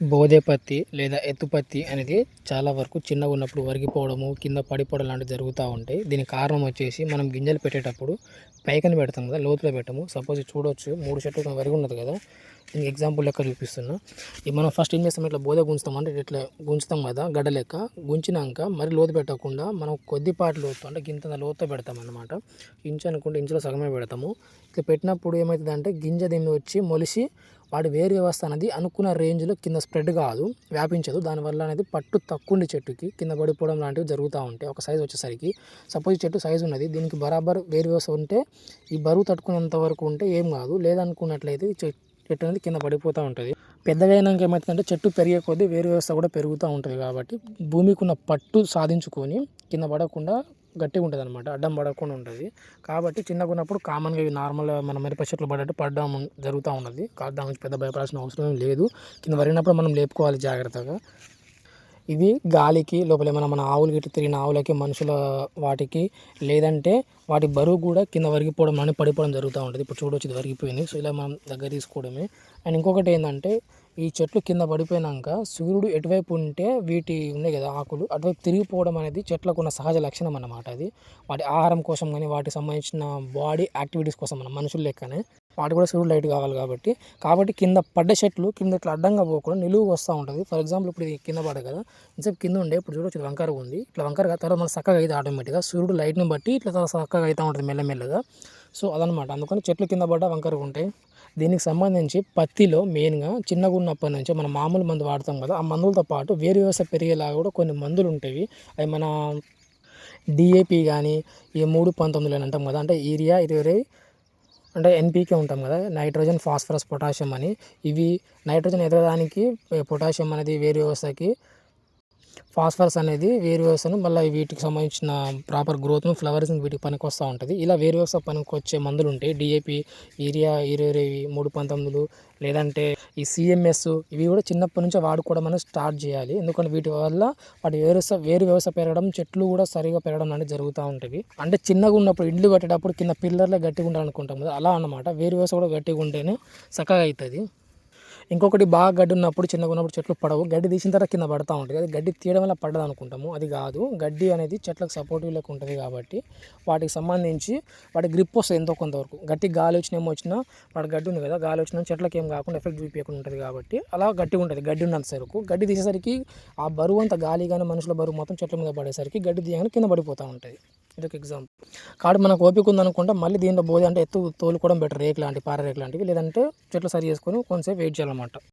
బోధే పత్తి లేదా ఎత్తు పత్తి అనేది చాలా వరకు చిన్నగా ఉన్నప్పుడు వరిగిపోవడము కింద పడిపోవడం లాంటివి జరుగుతూ ఉంటాయి. దీనికి కారణం వచ్చేసి మనం గింజలు పెట్టేటప్పుడు పైకని పెడతాం కదా లోతులో పెట్టము. సపోజ్ చూడొచ్చు మూడు చెట్లు వరిగి ఉన్నది కదా. దీనికి ఎగ్జాంపుల్ లెక్క చూపిస్తున్నా. ఇది మనం ఫస్ట్ ఏం చేస్తాం ఇట్లా బోధ గుంచుతాం అంటే ఇట్లా గుంచుతాం కదా గడ్డ లెక్క. గుంచినాక మరి లోతు పెట్టకుండా మనం కొద్దిపాటి లోతు అంటే గింత లోతు పెడతాం అనమాట ఇంచు అనుకుంటే ఇంచులో సగమే పెడతాము. ఇట్లా పెట్టినప్పుడు ఏమవుతుందంటే గింజ దీన్ని వచ్చి మొలిసి వాటి వేరు వ్యవస్థ అనేది అనుకున్న రేంజ్లో కింద స్ప్రెడ్ కాదు వ్యాపించదు. దానివల్ల అనేది పట్టు తక్కువ ఉండే చెట్టుకి కింద పడిపోవడం లాంటివి జరుగుతూ ఉంటాయి. ఒక సైజు వచ్చేసరికి సపోజ్ చెట్టు సైజు ఉన్నది దీనికి బరాబర్ వేరు వ్యవస్థ ఉంటే ఈ బరువు తట్టుకునేంత వరకు ఉంటే ఏం కాదు. లేదనుకున్నట్లయితే చెట్టు అనేది కింద పడిపోతూ ఉంటుంది. పెద్దగా అయినాక ఏమవుతుందంటే చెట్టు పెరిగే కొద్దీ వేరు వ్యవస్థ కూడా పెరుగుతూ ఉంటుంది కాబట్టి భూమికి ఉన్న పట్టు సాధించుకొని కింద పడకుండా గట్టిగా ఉంటుంది అనమాట అడ్డం పడకుండా ఉంటుంది. కాబట్టి చిన్నగా ఉన్నప్పుడు కామన్గా ఇవి నార్మల్ మన మిరప చెట్లు పడ్డట్టు పడడం జరుగుతూ ఉన్నది. కాబట్టి దాని గురించి పెద్ద భయపడాల్సిన అవసరం లేదు. కింద పడినప్పుడు మనం లేపుకోవాలి జాగ్రత్తగా. ఇవి గాలికి లోపల ఏమైనా మన ఆవులు గిట్ల తిరిగిన ఆవులకి మనుషుల వాటికి లేదంటే వాటి బరువు కూడా కింద వరిగిపోవడం అని పడిపోవడం జరుగుతూ ఉంటుంది. ఇప్పుడు చూడొచ్చు ఇది వరిగిపోయింది. సో ఇలా మనం దగ్గర తీసుకోవడమే. అండ్ ఇంకొకటి ఏంటంటే ఈ చెట్లు కింద పడిపోయినాక సూర్యుడు ఎటువైపు ఉంటే వీటి ఉన్నాయి కదా ఆకులు అటువైపు తిరిగిపోవడం అనేది చెట్లకు ఉన్న సహజ లక్షణం అన్నమాట అది. వాటి ఆహారం కోసం కానీ వాటికి సంబంధించిన బాడీ యాక్టివిటీస్ కోసం మన మనుషుల లెక్కనే వాటి కూడా సూర్యుడు లైట్ కావాలి కాబట్టి. కాబట్టి కింద పడ్డ చెట్లు కింద ఇట్లా అడ్డంగా పోకుండా నిలువు వస్తూ ఉంటుంది. ఫర్ ఎగ్జాంపుల్ ఇప్పుడు ఇది కింద పడ కదా. ఇంతసేపు కింద ఉండే ఇప్పుడు చూడొచ్చు వంకరగా ఉంది. ఇట్లా వంకరగా తర్వాత మన చక్కగా అయితే ఆటోమేటిక్గా సూర్యుడు లైట్ని బట్టి ఇట్లా చక్కగా అవుతూ ఉంటుంది మెల్లమెల్లగా సో అదనమాట అందుకని చెట్లు కింద పడ్డ వంకరగా ఉంటాయి దీనికి సంబంధించి పత్తిలో మెయిన్గా చిన్నగా ఉన్నప్పటి నుంచి మనం మామూలు మందు వాడతాం కదా ఆ మందులతో పాటు వేరు వ్యవస్థ పెరిగేలాగా కూడా కొన్ని మందులు ఉంటాయి అవి మన డిఏపి కానీ ఈ మూడు పంతొమ్మిది అని అంటాం కదా అంటే ఏరియా ఇరవై అంటే ఎన్పీకే ఉంటాం కదా నైట్రోజన్ ఫాస్ఫరస్ పొటాషియం అని. ఇవి నైట్రోజన్ ఎదగడానికి పొటాషియం అనేది వేరు వ్యవస్థకి ఫాస్ఫరస్ అనేది వేరు వ్యవస్థను మళ్ళీ వీటికి సంబంధించిన ప్రాపర్ గ్రోత్ను ఫ్లవర్స్ని వీటికి పనికి వస్తూ ఉంటుంది. ఇలా వేరు వ్యవస్థ పనికి వచ్చే మందులు ఉంటాయి డిఏపి యూరియా ఇరవై మూడు పంతొమ్మిదిలు లేదంటే ఈ సిఎంఎస్ ఇవి కూడా చిన్నప్పటి నుంచే వాడుకోవడం అనేది స్టార్ట్ చేయాలి. ఎందుకంటే వీటి వల్ల వాటి వేరు వేరు వ్యవస్థ పెరగడం చెట్లు కూడా సరిగా పెరగడం అనేది జరుగుతూ ఉంటుంది. అంటే చిన్నగా ఉన్నప్పుడు ఇల్లు కట్టేటప్పుడు కింద పిల్లర్లే గట్టిగా ఉండాలనుకుంటాం కదా అలా అనమాట వేరు వ్యవస్థ కూడా గట్టిగా ఉంటేనే చక్కగా అవుతుంది ఇంకొకటి బాగా గడ్డి ఉన్నప్పుడు చిన్నగా ఉన్నప్పుడు చెట్లు పడవు. గడ్డి తీసిన తర్వాత కింద పడతా ఉంటుంది అది గడ్డి తీయడం వల్ల పడ్డది అనుకుంటాము. అది కాదు. గడ్డి అనేది చెట్లకు సపోర్టివ్ లెక్క ఉంటుంది కాబట్టి వాటికి సంబంధించి వాటి గ్రిప్ వస్తుంది ఎంతో కొంతవరకు. గట్టి గాలి వచ్చిన ఏమో వచ్చినా వాటి గడ్డి ఉంది కదా గాలి వచ్చిన చెట్లకి ఏం కాకుండా ఎఫెక్ట్ చూపించకుండా ఉంటుంది కాబట్టి అలా గట్టిగా ఉంటుంది. గడ్డి ఉన్నంతసరకు గడ్డి తీసేసరికి ఆ బరువు అంత గాలి కానీ మనుషుల బరువు మొత్తం చెట్ల మీద పడేసరికి గడ్డి తీయగానే కింద పడిపోతూ ఉంటుంది. ఇదొక ఎగ్జాంపుల్ కాబట్టి మనకు ఓపిక ఉందనుకుంటే మళ్ళీ దీంట్లో బోధి అంటే ఎత్తు తోలుకోవడం బెటర్ రేక్ లాంటి పార రేక్ లాంటివి. లేదంటే చెట్లు సరి చేసుకొని కొంతసేపు వెయిట్ చేయాలన్నమాట.